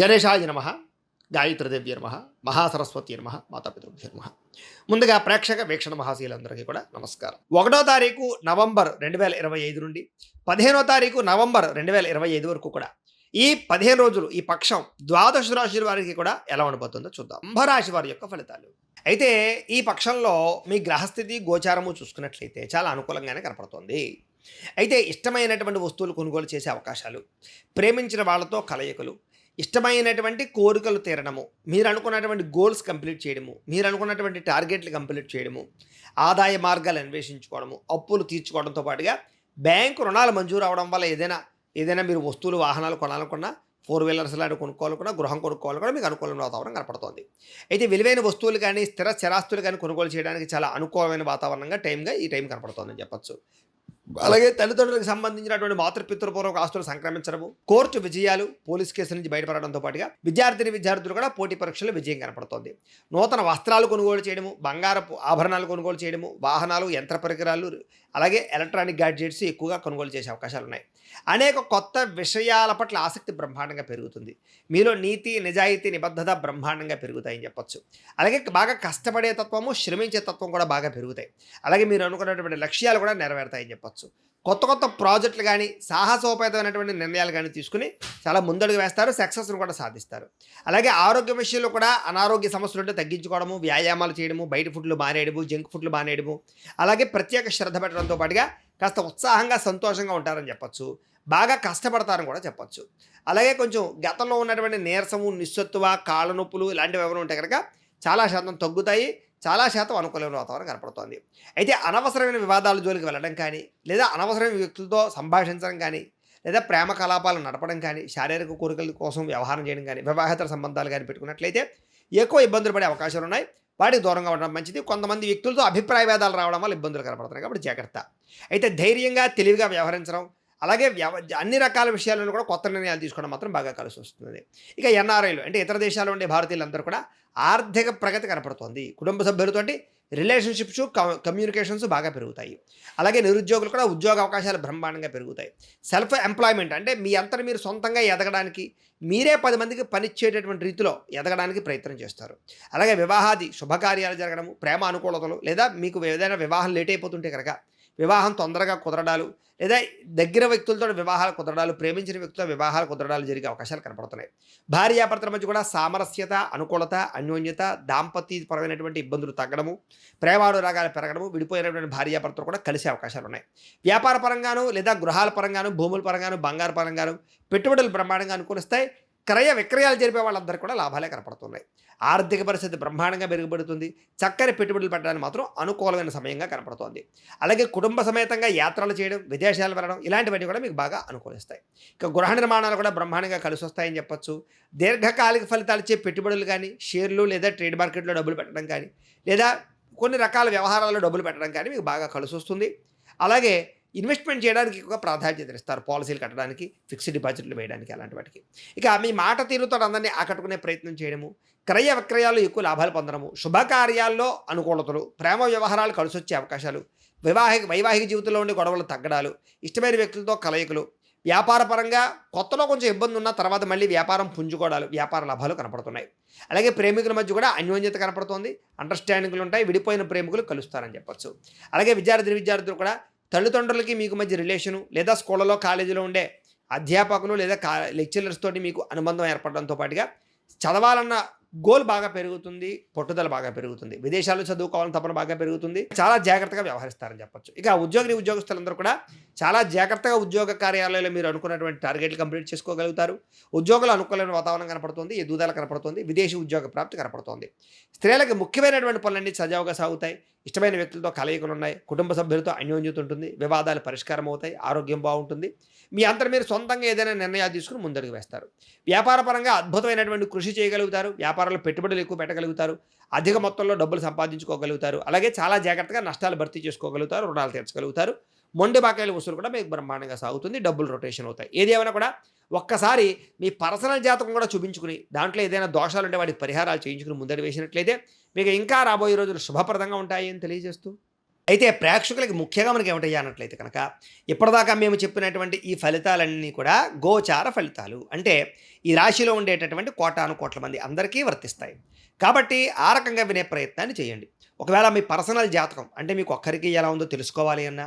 గణేశాయ నమ గాయత్రిదేవ్య నమ మహాసరస్వతి నమ మాతాపితృభ్య నమ. ముందుగా ప్రేక్షక వీక్షణ మహాశీలందరికీ కూడా నమస్కారం. ఒకటో తారీఖు నవంబర్ రెండు వేల ఇరవై ఐదు నుండి పదిహేనో తారీఖు నవంబర్ రెండు వేల ఇరవై ఐదు వరకు కూడా ఈ పదిహేను రోజులు ఈ పక్షం ద్వాదశ రాశి వారికి కూడా ఎలా ఉండబోతుందో చూద్దాం. కుంభరాశి వారి యొక్క ఫలితాలు. అయితే ఈ పక్షంలో మీ గ్రహస్థితి గోచారము చూసుకున్నట్లయితే చాలా అనుకూలంగానే కనపడుతుంది. అయితే ఇష్టమైనటువంటి వస్తువులు కొనుగోలు చేసే అవకాశాలు ప్రేమించిన వాళ్ళతో కలయికలు ఇష్టమైనటువంటి కోరికలు తీరడము మీరు అనుకున్నటువంటి గోల్స్ కంప్లీట్ చేయడము మీరు అనుకున్నటువంటి టార్గెట్లు కంప్లీట్ చేయడము ఆదాయ మార్గాలు అన్వేషించుకోవడము అప్పులు తీర్చుకోవడంతో పాటుగా బ్యాంకు రుణాలు మంజూరు అవడం వల్ల ఏదైనా ఏదైనా మీరు వస్తువులు వాహనాలు కొనాలనుకున్నా ఫోర్ వీలర్స్ లాంటి కొనుక్కోవాలనుకున్నా గృహం కొనుక్కోవాలి కూడా మీకు అనుకూలమైన వాతావరణం కనపడుతుంది. అయితే విలువైన వస్తువులు కానీ స్థిర స్థిరాస్తులు కానీ కొనుగోలు చేయడానికి చాలా అనుకూలమైన వాతావరణంగా టైంగా ఈ టైం కనపడుతుందని చెప్పొచ్చు. అలాగే తల్లిదండ్రులకు సంబంధించినటువంటి మాతృపితృపూర్వక ఆస్తులు సంక్రమించడము కోర్టు విజయాలు పోలీస్ కేసుల నుంచి బయటపడడంతో పాటుగా విద్యార్థిని విద్యార్థులు కూడా పోటీ పరీక్షల్లో విజయం కనపడుతోంది. నూతన వస్త్రాలు కొనుగోలు చేయడము బంగారపు ఆభరణాలు కొనుగోలు చేయడము వాహనాలు యంత్ర పరికరాలు అలాగే ఎలక్ట్రానిక్ గ్యాడ్జెట్స్ ఎక్కువగా కొనుగోలు చేసే అవకాశాలు ఉన్నాయి అనేక కొత్త విషయాల పట్ల ఆసక్తి బ్రహ్మాండంగా పెరుగుతుంది. మీలో నీతి నిజాయితీ నిబద్ధత బ్రహ్మాండంగా పెరుగుతాయని చెప్పొచ్చు. అలాగే బాగా కష్టపడే తత్వము శ్రమించే తత్వం కూడా బాగా పెరుగుతాయి. అలాగే మీరు అనుకున్నటువంటి లక్ష్యాలు కూడా నెరవేరుతాయని చెప్పొచ్చు. కొత్త కొత్త ప్రాజెక్టులు కానీ సాహసోపేతమైనటువంటి నిర్ణయాలు కానీ తీసుకుని చాలా ముందడుగు వేస్తారు సక్సెస్ను కూడా సాధిస్తారు. అలాగే ఆరోగ్య విషయంలో కూడా అనారోగ్య సమస్యలు ఉంటే తగ్గించుకోవడము వ్యాయామాలు చేయడము బయట ఫుడ్లు మానేయడము జంక్ ఫుడ్లు మానేయడము అలాగే ప్రత్యేక శ్రద్ధ పెట్టడంతో పాటుగా కాస్త ఉత్సాహంగా సంతోషంగా ఉంటారని చెప్పొచ్చు. బాగా కష్టపడతారని కూడా చెప్పొచ్చు. అలాగే కొంచెం గతంలో ఉన్నటువంటి నీరసము నిస్సత్తువ కాళ్ళ నొప్పులు ఇలాంటివి ఎవరు ఉంటే కనుక చాలా శాతం తగ్గుతాయి. చాలా శాతం అనుకూలమైన వాతావరణం కనపడుతోంది. అయితే అనవసరమైన వివాదాల జోలికి వెళ్ళడం కానీ లేదా అనవసరమైన వ్యక్తులతో సంభాషించడం కానీ లేదా ప్రేమ కలాపాలు నడపడం కానీ శారీరక కోరికల కోసం వ్యవహారం చేయడం కానీ వివాహేతర సంబంధాలు కానీ పెట్టుకున్నట్లయితే ఎక్కువ ఇబ్బందులు పడే అవకాశాలు ఉన్నాయి. వాటికి దూరంగా ఉండడం మంచిది. కొంతమంది వ్యక్తులతో అభిప్రాయ భేదాలు రావడం వల్ల ఇబ్బందులు కనపడుతున్నాయి. కాబట్టి జాగ్రత్త. అయితే ధైర్యంగా తెలివిగా వ్యవహరించడం అలాగే వ్యవ అన్ని రకాల విషయాలను కూడా కొత్త నిర్ణయాలు తీసుకోవడం మాత్రం బాగా కలిసి వస్తుంది ఇక ఎన్ఆర్ఐలు అంటే ఇతర దేశాల్లో ఉండే భారతీయులందరూ కూడా ఆర్థిక ప్రగతి కనపడుతోంది. కుటుంబ సభ్యులతోటి రిలేషన్షిప్స్ కమ్యూనికేషన్స్ బాగా పెరుగుతాయి. అలాగే నిరుద్యోగులు కూడా ఉద్యోగ అవకాశాలు బ్రహ్మాండంగా పెరుగుతాయి. సెల్ఫ్ ఎంప్లాయ్మెంట్ అంటే మీ అంతా మీరు సొంతంగా ఎదగడానికి మీరే పది మందికి పనిచ్చేటటువంటి రీతిలో ఎదగడానికి ప్రయత్నం చేస్తారు. అలాగే వివాహాది శుభకార్యాలు జరగడము ప్రేమ అనుకూలతలు లేదా మీకు ఏదైనా వివాహం లేట్ అయిపోతుంటే కనుక వివాహం తొందరగా కుదరడాలు లేదా దగ్గర వ్యక్తులతో వివాహాలు కుదరడాలు ప్రేమించిన వ్యక్తులతో వివాహాలు కుదరడాలు జరిగే అవకాశాలు కనపడుతున్నాయి. భార్యాభర్తల మధ్య కూడా సామరస్యత అనుకూలత అన్యోన్యత దాంపత్యపరమైనటువంటి ఇబ్బందులు తగ్గడము ప్రేమానురాగాలు పెరగడము విడిపోయినటువంటి భార్యాభర్తలు కూడా కలిసే అవకాశాలు ఉన్నాయి. వ్యాపార పరంగాను లేదా గృహాల పరంగాను భూముల పరంగాను బంగారు పరంగాను పెట్టుబడులు బ్రహ్మాండంగా అనుకూలిస్తాయి. క్రయ విక్రయాలు జరిపే వాళ్ళందరికీ కూడా లాభాలే కనపడుతున్నాయి. ఆర్థిక పరిస్థితి బ్రహ్మాండంగా మెరుగుపడుతుంది. చక్కని పెట్టుబడులు పెట్టడానికి మాత్రం అనుకూలమైన సమయంగా కనపడుతోంది. అలాగే కుటుంబ సమేతంగా యాత్రలు చేయడం విదేశాలు వెళ్ళడం ఇలాంటివన్నీ కూడా మీకు బాగా అనుకూలిస్తాయి. ఇక గృహ నిర్మాణాలు కూడా బ్రహ్మాండంగా కలిసి వస్తాయని చెప్పొచ్చు. దీర్ఘకాలిక ఫలితాలు ఇచ్చే పెట్టుబడులు కానీ షేర్లు లేదా ట్రేడ్ మార్కెట్లో డబ్బులు పెట్టడం కానీ లేదా కొన్ని రకాల వ్యవహారాల్లో డబ్బులు పెట్టడం కానీ మీకు బాగా కలిసి వస్తుంది అలాగే ఇన్వెస్ట్మెంట్ చేయడానికి ఎక్కువ ప్రాధాన్యత ఇస్తారు. పాలసీలు కట్టడానికి ఫిక్స్డ్ డిపాజిట్లు వేయడానికి అలాంటి వాటికి. ఇక మీ మాట తీరుతో అందరినీ ఆకట్టుకునే ప్రయత్నం చేయడము క్రయ విక్రయాలు ఎక్కువ లాభాలు పొందడము శుభకార్యాల్లో అనుకూలతలు ప్రేమ వ్యవహారాలు కలిసి వచ్చే అవకాశాలు వివాహిక వైవాహిక జీవితంలో ఉండే గొడవలు తగ్గడాలు ఇష్టమైన వ్యక్తులతో కలయికలు వ్యాపారపరంగా కొత్తలో కొంచెం ఇబ్బంది ఉన్న తర్వాత మళ్ళీ వ్యాపారం పుంజుకోవడాలు వ్యాపార లాభాలు కనపడుతున్నాయి. అలాగే ప్రేమికుల మధ్య కూడా అన్యోన్యత కనపడుతోంది. అండర్స్టాండింగ్లు ఉంటాయి. విడిపోయిన ప్రేమికులు కలుస్తారని చెప్పొచ్చు. అలాగే విద్యార్థి విద్యార్థులు కూడా తల్లిదండ్రులకి మీకు మధ్య రిలేషను లేదా స్కూళ్ళలో కాలేజీలో ఉండే అధ్యాపకులు లేదా కా లెక్చరర్స్ తోటి మీకు అనుబంధం ఏర్పడడంతో పాటుగా చదవాలన్న గోల్ బాగా పెరుగుతుంది పట్టుదల బాగా పెరుగుతుంది. విదేశాల్లో చదువుకోవాలని తపన బాగా పెరుగుతుంది. చాలా జాగ్రత్తగా వ్యవహరిస్తారని చెప్పొచ్చు. ఇక ఉద్యోగిని ఉద్యోగస్తులందరూ కూడా చాలా జాగ్రత్తగా ఉద్యోగ కార్యాలయంలో మీరు అనుకున్నటువంటి టార్గెట్లు కంప్లీట్ చేసుకోగలుగుతారు. ఉద్యోగులు అనుకూలమైన వాతావరణం కనపడుతుంది ఎదుగుదల కనపడుతుంది విదేశీ ఉద్యోగ ప్రాప్తి కనపడుతుంది. స్త్రీలకు ముఖ్యమైనటువంటి పనులన్నీ సజావుగా సాగుతాయి. ఇష్టమైన వ్యక్తులతో కలయికలు ఉన్నాయి కుటుంబ సభ్యులతో అన్యోన్యత ఉంటుంది వివాదాలు పరిష్కారం అవుతాయి ఆరోగ్యం బాగుంటుంది. మీ అంతట మీరు సొంతంగా ఏదైనా నిర్ణయాలు తీసుకుని ముందడుగు వేస్తారు. వ్యాపారపరంగా అద్భుతమైనటువంటి కృషి చేయగలుగుతారు వ్యాపారంలో పెట్టుబడులు ఎక్కువ పెట్టగలుగుతారు అధిక మొత్తంలో డబ్బులు సంపాదించుకోగలుగుతారు అలాగే చాలా జాగ్రత్తగా నష్టాలు భర్తీ చేసుకోగలుగుతారు రుణాలు తీర్చగలుగుతారు. మొండి బాకాయల వసూలు కూడా మీకు బ్రహ్మాండంగా సాగుతుంది డబ్బులు రొటేషన్ అవుతాయి. ఏది ఏమైనా కూడా ఒక్కసారి మీ పర్సనల్ జాతకం కూడా చూపించుకుని దాంట్లో ఏదైనా దోషాలు ఉంటే వాటికి పరిహారాలు చేయించుకుని ముందడి వేసినట్లయితే మీకు ఇంకా రాబోయే రోజులు శుభప్రదంగా ఉంటాయి అని తెలియజేస్తూ. అయితే ప్రేక్షకులకి ముఖ్యంగా మనకి ఏమిటయ్యా అన్నట్లయితే కనుక ఇప్పటిదాకా మేము చెప్పినటువంటి ఈ ఫలితాలన్నీ కూడా గోచార ఫలితాలు. అంటే ఈ రాశిలో ఉండేటటువంటి కోటాను కోట్ల మంది అందరికీ వర్తిస్తాయి. కాబట్టి ఆ రకంగా వినే ప్రయత్నాన్ని చేయండి. ఒకవేళ మీ పర్సనల్ జాతకం అంటే మీకు ఒక్కరికి ఎలా ఉందో తెలుసుకోవాలి అన్నా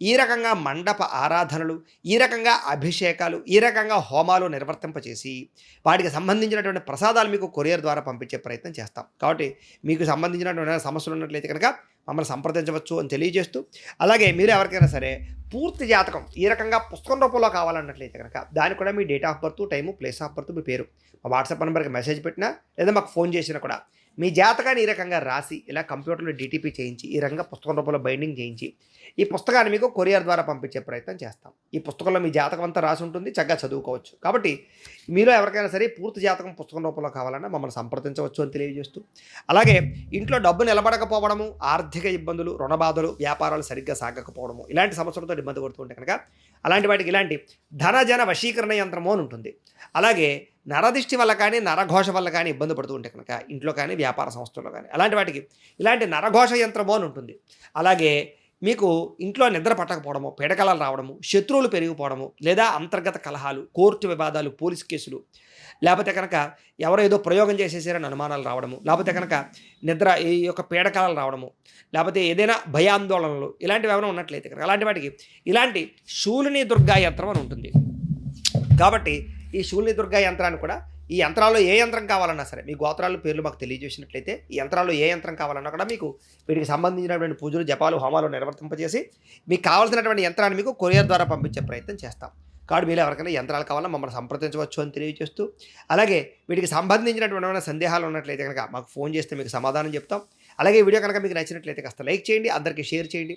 ఈ రకంగా మండప ఆరాధనలు ఈ రకంగా అభిషేకాలు ఈ రకంగా హోమాలు నిర్వర్తింపచేసి వాటికి సంబంధించినటువంటి ప్రసాదాలు మీకు కొరియర్ ద్వారా పంపించే ప్రయత్నం చేస్తాం. కాబట్టి మీకు సంబంధించినటువంటి సమస్యలు ఉన్నట్లయితే కనుక మమ్మల్ని సంప్రదించవచ్చు అని తెలియజేస్తూ అలాగే మీరు ఎవరికైనా సరే పూర్తి జాతకం ఈ రకంగా పుస్తకం రూపంలో కావాలన్నట్లయితే కనుక దానికి కూడా మీ date of birth time place of birth మీ పేరు. మా వాట్సాప్ నెంబర్కి మెసేజ్ పెట్టినా లేదా మాకు ఫోన్ చేసినా కూడా మీ జాతకాన్ని ఈ రకంగా రాసి ఇలా కంప్యూటర్లో డిటిపి చేయించి ఈ రకంగా పుస్తకం రూపంలో బైండింగ్ చేయించి ఈ పుస్తకాన్ని మీకు కొరియర్ ద్వారా పంపించే ప్రయత్నం చేస్తాం. ఈ పుస్తకంలో మీ జాతకం అంతా రాసి ఉంటుంది చక్కగా చదువుకోవచ్చు. కాబట్టి మీలో ఎవరికైనా సరే పూర్తి జాతకం పుస్తకం రూపంలో కావాలన్నా మమ్మల్ని సంప్రదించవచ్చు అని తెలియజేస్తూ అలాగే ఇంట్లో డబ్బు నిలబడకపోవడము ఆర్థిక ఇబ్బందులు రుణ బాధలు వ్యాపారాలు సరిగ్గా సాగకపోవడము ఇలాంటి సమస్యలతో ఇబ్బంది పడుతుంటే కనుక అలాంటి వాటికి ఇలాంటి ధనజన వశీకరణ యంత్రము అని ఉంటుంది. అలాగే నరదిష్టి వల్ల కానీ నరఘోష వల్ల కానీ ఇబ్బంది పడుతూ ఉంటే కనుక ఇంట్లో కానీ వ్యాపార సంస్థల్లో కానీ అలాంటి వాటికి ఇలాంటి నరఘోష యంత్రము అని ఉంటుంది. అలాగే మీకు ఇంట్లో నిద్ర పట్టకపోవడము పీడకలాలు రావడము శత్రువులు పెరిగిపోవడము లేదా అంతర్గత కలహాలు కోర్టు వివాదాలు పోలీస్ కేసులు లేకపోతే కనుక ఎవరో ఏదో ప్రయోగం చేసేసారని అనుమానాలు రావడము లేకపోతే కనుక నిద్ర ఈ యొక్క పీడకలాలు రావడము లేకపోతే ఏదైనా భయాందోళనలు ఇలాంటివి ఏమైనా ఉన్నట్లయితే కనుక అలాంటి వాటికి ఇలాంటి శూలిని దుర్గా యంత్రం అని ఉంటుంది. కాబట్టి ఈ శూలిని దుర్గా యంత్రాన్ని కూడా ఈ యంత్రాల్లో ఏ యంత్రం కావాలన్నా సరే మీ గోత్రాల పేర్లు మాకు తెలియజేసినట్లయితే ఈ యంత్రాల్లో ఏ యంత్రం కావాలన్నా కూడా మీకు వీటికి సంబంధించినటువంటి పూజలు జపాలు హోమాలు నిర్వర్తింపజేసి మీకు కావాల్సినటువంటి యంత్రాన్ని మీకు కొరియర్ ద్వారా పంపించే ప్రయత్నం చేస్తాం. కాబట్టి మీరు ఎవరికైనా యంత్రాలు కావాలన్నా మమ్మల్ని సంప్రదించవచ్చు అని తెలియజేస్తూ అలాగే వీటికి సంబంధించినటువంటి ఏమైనా సందేహాలు ఉన్నట్లయితే కనుక మాకు ఫోన్ చేస్తే మీకు సమాధానం చెప్తాం. అలాగే వీడియో కనుక మీకు నచ్చినట్లయితే కాస్త లైక్ చేయండి అందరికీ షేర్ చేయండి.